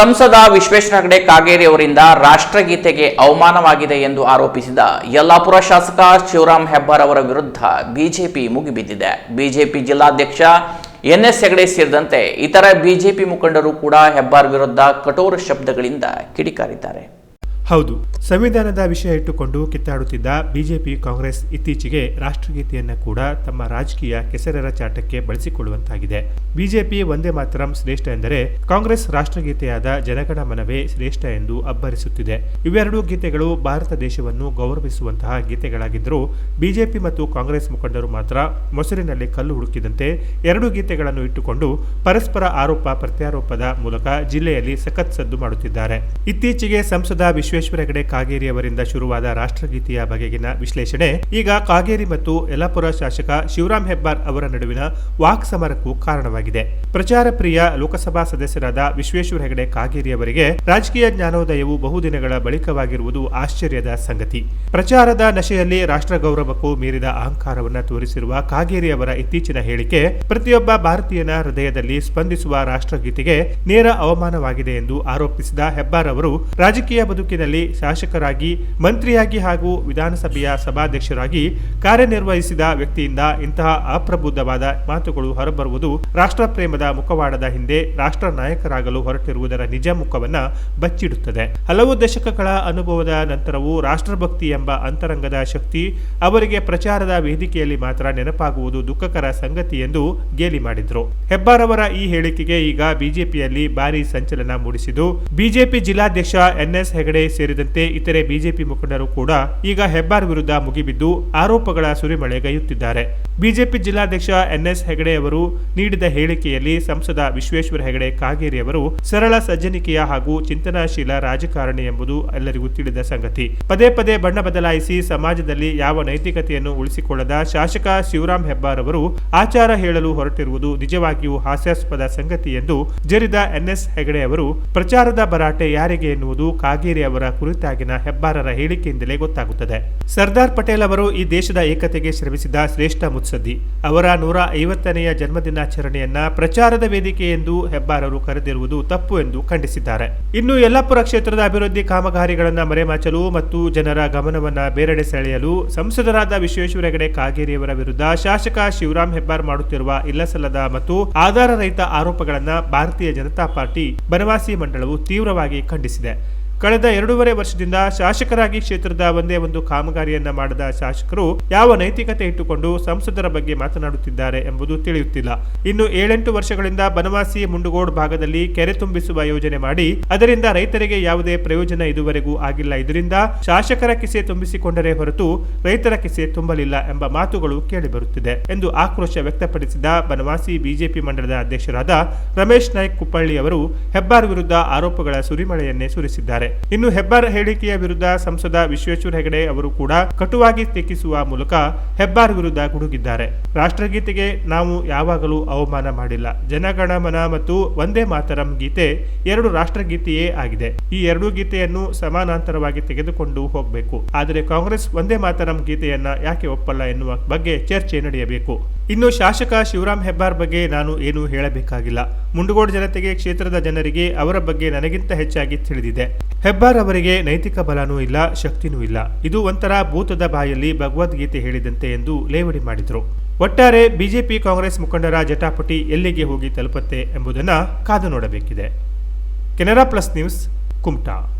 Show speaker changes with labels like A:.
A: ಸಂಸದ ವಿಶ್ವೇಶ್ವರ ಹೆಗಡೆ ಕಾಗೇರಿ ಅವರಿಂದ ರಾಷ್ಟ್ರಗೀತೆಗೆ ಅವಮಾನವಾಗಿದೆ ಎಂದು ಆರೋಪಿಸಿದ ಯಲ್ಲಾಪುರ ಶಾಸಕ ಶಿವರಾಮ್ ಹೆಬ್ಬಾರ್ ಅವರ ವಿರುದ್ಧ ಬಿಜೆಪಿ ಮುಗಿಬಿದ್ದಿದೆ. ಬಿಜೆಪಿ ಜಿಲ್ಲಾಧ್ಯಕ್ಷ ಎನ್ ಎಸ್ ಹೆಗಡೆ ಸೇರಿದಂತೆ ಇತರ ಬಿಜೆಪಿ ಮುಖಂಡರು ಕೂಡ ಹೆಬ್ಬಾರ್ ವಿರುದ್ಧ ಕಠೋರ ಶಬ್ದಗಳಿಂದ ಕಿಡಿಕಾರಿದ್ದಾರೆ.
B: ಹೌದು. ಸಂವಿಧಾನದ ವಿಷಯ ಇಟ್ಟುಕೊಂಡು ಕಿತ್ತಾಡುತ್ತಿದ್ದ ಬಿಜೆಪಿ ಕಾಂಗ್ರೆಸ್ ಇತ್ತೀಚೆಗೆ ರಾಷ್ಟ್ರಗೀತೆಯನ್ನ ಕೂಡ ತಮ್ಮ ರಾಜಕೀಯ ಕೆಸರರ ಚಾಟಕ್ಕೆ ಬಳಸಿಕೊಳ್ಳುವಂತಾಗಿದೆ. ಬಿಜೆಪಿ ಒಂದೇ ಮಾತರಂ ಶ್ರೇಷ್ಠ ಎಂದರೆ ಕಾಂಗ್ರೆಸ್ ರಾಷ್ಟ್ರಗೀತೆಯಾದ ಜನಗಣ ಮನವೇ ಶ್ರೇಷ್ಠ ಎಂದು ಅಬ್ಬರಿಸುತ್ತಿದೆ. ಇವೆರಡೂ ಗೀತೆಗಳು ಭಾರತ ದೇಶವನ್ನು ಗೌರವಿಸುವಂತಹ ಗೀತೆಗಳಾಗಿದ್ದರೂ ಬಿಜೆಪಿ ಮತ್ತು ಕಾಂಗ್ರೆಸ್ ಮುಖಂಡರು ಮಾತ್ರ ಮೊಸರಿನಲ್ಲಿ ಕಲ್ಲು ಹುಡುಕಿದಂತೆ ಎರಡೂ ಗೀತೆಗಳನ್ನು ಇಟ್ಟುಕೊಂಡು ಪರಸ್ಪರ ಆರೋಪ ಪ್ರತ್ಯಾರೋಪದ ಮೂಲಕ ಜಿಲ್ಲೆಯಲ್ಲಿ ಸಖತ್ ಸದ್ದು ಮಾಡುತ್ತಿದ್ದಾರೆ. ಇತ್ತೀಚೆಗೆ ಸಂಸದ ವಿಶ್ವೇಶ್ವರ ಹೆಗಡೆ ಕಾಗೇರಿ ಅವರಿಂದ ಶುರುವಾದ ರಾಷ್ಟ್ರಗೀತೆಯ ಬಗೆಗಿನ ವಿಶ್ಲೇಷಣೆ. ಈಗ ಕಾಗೇರಿ ಮತ್ತು ಯಲಾಪುರ ಶಾಸಕ ಶಿವರಾಮ್ ಹೆಬ್ಬಾರ್ ಅವರ ನಡುವಿನ ವಾಕ್ ಸಮರಕ್ಕೂ ಕಾರಣವಾಗಿದೆ. ಪ್ರಚಾರ ಪ್ರಿಯ ಲೋಕಸಭಾ ಸದಸ್ಯರಾದ ವಿಶ್ವೇಶ್ವರ ಹೆಗಡೆ ಕಾಗೇರಿ ಅವರಿಗೆ ರಾಜಕೀಯ ಜ್ಞಾನೋದಯವು ಬಹುದಿನಗಳ ಬಳಿಕವಾಗಿರುವುದು ಆಶ್ಚರ್ಯದ ಸಂಗತಿ. ಪ್ರಚಾರದ ನಶೆಯಲ್ಲಿ ರಾಷ್ಟ್ರ ಗೌರವಕ್ಕೂ ಮೀರಿದ ಅಹಂಕಾರವನ್ನು ತೋರಿಸಿರುವ ಕಾಗೇರಿ ಅವರ ಇತ್ತೀಚಿನ ಹೇಳಿಕೆ ಪ್ರತಿಯೊಬ್ಬ ಭಾರತೀಯನ ಹೃದಯದಲ್ಲಿ ಸ್ಪಂದಿಸುವ ರಾಷ್ಟ್ರಗೀತೆಗೆ ನೇರ ಅವಮಾನವಾಗಿದೆ ಎಂದು ಆರೋಪಿಸಿದ ಹೆಬ್ಬಾರ್ ಅವರು ರಾಜಕೀಯ ಬದುಕಿನಲ್ಲಿ ಶಾಸಕರಾಗಿ, ಮಂತ್ರಿಯಾಗಿ ಹಾಗೂ ವಿಧಾನಸಭೆಯ ಸಭಾಧ್ಯಕ್ಷರಾಗಿ ಕಾರ್ಯನಿರ್ವಹಿಸಿದ ವ್ಯಕ್ತಿಯಿಂದ ಇಂತಹ ಅಪ್ರಬುದ್ಧವಾದ ಮಾತುಗಳು ಹೊರಬರುವುದು ರಾಷ್ಟ್ರ ಪ್ರೇಮದ ಮುಖವಾಡದ ಹಿಂದೆ ರಾಷ್ಟ್ರ ನಾಯಕರಾಗಲು ಹೊರಟಿರುವುದರ ನಿಜ ಮುಖವನ್ನ ಬಚ್ಚಿಡುತ್ತದೆ. ಹಲವು ದಶಕಗಳ ಅನುಭವದ ನಂತರವೂ ರಾಷ್ಟ್ರಭಕ್ತಿ ಎಂಬ ಅಂತರಂಗದ ಶಕ್ತಿ ಅವರಿಗೆ ಪ್ರಚಾರದ ವೇದಿಕೆಯಲ್ಲಿ ಮಾತ್ರ ನೆನಪಾಗುವುದು ದುಃಖಕರ ಸಂಗತಿ ಎಂದು ಗೇಲಿ ಮಾಡಿದ್ರು. ಹೆಬ್ಬಾರವರ ಈ ಹೇಳಿಕೆಗೆ ಈಗ ಬಿಜೆಪಿಯಲ್ಲಿ ಭಾರಿ ಸಂಚಲನ ಮೂಡಿಸಿದ್ದು, ಬಿಜೆಪಿ ಜಿಲ್ಲಾಧ್ಯಕ್ಷ ಎನ್ಎಸ್ ಹೆಗಡೆ ಸೇರಿದಂತೆ ಇತರೆ ಬಿಜೆಪಿ ಮುಖಂಡರು ಕೂಡ ಈಗ ಹೆಬ್ಬಾರ್ ವಿರುದ್ಧ ಮುಗಿಬಿದ್ದು ಆರೋಪಗಳ ಸುರಿಮಳೆಗೈಯುತ್ತಿದ್ದಾರೆ ಬಿಜೆಪಿ ಜಿಲ್ಲಾಧ್ಯಕ್ಷ ಎನ್ಎಸ್ ಹೆಗಡೆ ಅವರು ನೀಡಿದ ಹೇಳಿಕೆಯಲ್ಲಿ ಸಂಸದ ವಿಶ್ವೇಶ್ವರ ಹೆಗಡೆ ಕಾಗೇರಿ ಅವರು ಸರಳ ಸಜ್ಜನಿಕೆಯ ಹಾಗೂ ಚಿಂತನಾಶೀಲ ರಾಜಕಾರಣಿ ಎಂಬುದು ಎಲ್ಲರಿಗೂ ತಿಳಿದ ಸಂಗತಿ. ಪದೇ ಪದೇ ಬಣ್ಣ ಬದಲಾಯಿಸಿ ಸಮಾಜದಲ್ಲಿ ಯಾವ ನೈತಿಕತೆಯನ್ನು ಉಳಿಸಿಕೊಳ್ಳದ ಶಾಸಕ ಶಿವರಾಮ್ ಹೆಬ್ಬಾರ್ ಅವರು ಆಚಾರ ಹೇಳಲು ಹೊರಟಿರುವುದು ನಿಜವಾಗಿಯೂ ಹಾಸ್ಯಾಸ್ಪದ ಸಂಗತಿ ಎಂದು ಜರಿದ ಎನ್ಎಸ್ ಹೆಗಡೆ ಅವರು, ಪ್ರಚಾರದ ಭರಾಟೆ ಯಾರಿಗೆ ಎನ್ನುವುದು? ಕಾಗೇರಿ ಅವರ ಕುರಿತಾಗಿನ ಹೆಬ್ಬಾರರ ಹೇಳಿಕೆಯಿಂದಲೇ ಗೊತ್ತಾಗುತ್ತದೆ. ಸರ್ದಾರ್ ಪಟೇಲ್ ಅವರು ಈ ದೇಶದ ಏಕತೆಗೆ ಶ್ರಮಿಸಿದ ಶ್ರೇಷ್ಠ ಮುತ್ಸದ್ದಿ. ಅವರ ನೂರ ಐವತ್ತನೆಯ ಜನ್ಮದಿನಾಚರಣೆಯನ್ನ ಪ್ರಚಾರದ ವೇದಿಕೆ ಎಂದು ಹೆಬ್ಬಾರರು ಕರೆದಿರುವುದು ತಪ್ಪು ಎಂದು ಖಂಡಿಸಿದ್ದಾರೆ. ಇನ್ನು ಯಲ್ಲಾಪುರ ಕ್ಷೇತ್ರದ ಅಭಿವೃದ್ಧಿ ಕಾಮಗಾರಿಗಳನ್ನು ಮರೆಮಾಚಲು ಮತ್ತು ಜನರ ಗಮನವನ್ನು ಬೇರೆಡೆ ಸೆಳೆಯಲು ಸಂಸದರಾದ ವಿಶ್ವೇಶ್ವರ ಹೆಗಡೆ ಕಾಗೇರಿಯವರ ವಿರುದ್ಧ ಶಾಸಕ ಶಿವರಾಮ್ ಹೆಬ್ಬಾರ್ ಮಾಡುತ್ತಿರುವ ಇಲ್ಲಸಲ್ಲದ ಮತ್ತು ಆಧಾರರಹಿತ ಆರೋಪಗಳನ್ನು ಭಾರತೀಯ ಜನತಾ ಪಾರ್ಟಿ ಬನವಾಸಿ ಮಂಡಳವು ತೀವ್ರವಾಗಿ ಖಂಡಿಸಿದೆ. ಕಳೆದ ಎರಡೂವರೆ ವರ್ಷದಿಂದ ಶಾಸಕರಾಗಿ ಕ್ಷೇತ್ರದ ಒಂದೇ ಒಂದು ಕಾಮಗಾರಿಯನ್ನ ಮಾಡದ ಶಾಸಕರು ಯಾವ ನೈತಿಕತೆ ಇಟ್ಟುಕೊಂಡು ಸಂಸದರ ಬಗ್ಗೆ ಮಾತನಾಡುತ್ತಿದ್ದಾರೆ ಎಂಬುದು ತಿಳಿಯುತ್ತಿಲ್ಲ. ಇನ್ನು ಏಳೆಂಟು ವರ್ಷಗಳಿಂದ ಬನವಾಸಿ ಮುಂಡುಗೋಡ್ ಭಾಗದಲ್ಲಿ ಕೆರೆ ತುಂಬಿಸುವ ಯೋಜನೆ ಮಾಡಿ ಅದರಿಂದ ರೈತರಿಗೆ ಯಾವುದೇ ಪ್ರಯೋಜನ ಇದುವರೆಗೂ ಆಗಿಲ್ಲ. ಇದರಿಂದ ಶಾಸಕರ ಕಿಸೆ ತುಂಬಿಸಿಕೊಂಡರೆ ಹೊರತು ರೈತರ ಕಿಸೆ ತುಂಬಲಿಲ್ಲ ಎಂಬ ಮಾತುಗಳು ಕೇಳಿಬರುತ್ತಿದೆ ಎಂದು ಆಕ್ರೋಶ ವ್ಯಕ್ತಪಡಿಸಿದ ಬನವಾಸಿ ಬಿಜೆಪಿ ಮಂಡಲದ ಅಧ್ಯಕ್ಷರಾದ ರಮೇಶ್ ನಾಯ್ಕ್ ಕುಪ್ಪಳ್ಳಿ ಅವರು ಹೆಬ್ಬಾರ್ ವಿರುದ್ಧ ಆರೋಪಗಳ ಸುರಿಮಳೆಯನ್ನೇ ಸುರಿಸಿದ್ದಾರೆ. ಇನ್ನು ಹೆಬ್ಬಾರ್ ಹೇಳಿಕೆಯ ವಿರುದ್ಧ ಸಂಸದ ವಿಶ್ವೇಶ್ವರ ಹೆಗಡೆ ಅವರು ಕೂಡ ಕಟುವಾಗಿ ಟೀಕಿಸುವ ಮೂಲಕ ಹೆಬ್ಬಾರ್ ವಿರುದ್ಧ ಗುಡುಗಿದ್ದಾರೆ. ರಾಷ್ಟ್ರಗೀತೆಗೆ ನಾವು ಯಾವಾಗಲೂ ಅವಮಾನ ಮಾಡಿಲ್ಲ. ಜನಗಣಮನ ಮತ್ತು ಒಂದೇ ಮಾತರಂ ಗೀತೆ ಎರಡು ರಾಷ್ಟ್ರಗೀತೆಯೇ ಆಗಿದೆ. ಈ ಎರಡೂ ಗೀತೆಯನ್ನು ಸಮಾನಾಂತರವಾಗಿ ತೆಗೆದುಕೊಂಡು ಹೋಗಬೇಕು. ಆದರೆ ಕಾಂಗ್ರೆಸ್ ಒಂದೇ ಮಾತರಂ ಗೀತೆಯನ್ನ ಯಾಕೆ ಒಪ್ಪಲ್ಲ ಎನ್ನುವ ಬಗ್ಗೆ ಚರ್ಚೆ ನಡೆಯಬೇಕು. ಇನ್ನು ಶಾಸಕ ಶಿವರಾಮ್ ಹೆಬ್ಬಾರ್ ಬಗ್ಗೆ ನಾನು ಏನೂ ಹೇಳಬೇಕಾಗಿಲ್ಲ. ಮುಂಡಗೋಡು ಜನತೆಗೆ, ಕ್ಷೇತ್ರದ ಜನರಿಗೆ ಅವರ ಬಗ್ಗೆ ನನಗಿಂತ ಹೆಚ್ಚಾಗಿ ತಿಳಿದಿದೆ. ಹೆಬ್ಬಾರ್ ಅವರಿಗೆ ನೈತಿಕ ಬಲನೂ ಇಲ್ಲ, ಶಕ್ತಿನೂ ಇಲ್ಲ. ಇದು ಒಂಥರ ಭೂತದ ಬಾಯಲ್ಲಿ ಭಗವದ್ಗೀತೆ ಹೇಳಿದಂತೆ ಎಂದು ಲೇವಡಿ ಮಾಡಿದರು. ಒಟ್ಟಾರೆ ಬಿಜೆಪಿ ಕಾಂಗ್ರೆಸ್ ಮುಖಂಡರ ಜಟಾಪಟಿ ಎಲ್ಲಿಗೆ ಹೋಗಿ ತಲುಪತ್ತೆ ಎಂಬುದನ್ನು ಕಾದು ನೋಡಬೇಕಿದೆ. Canara plus news, Kumta.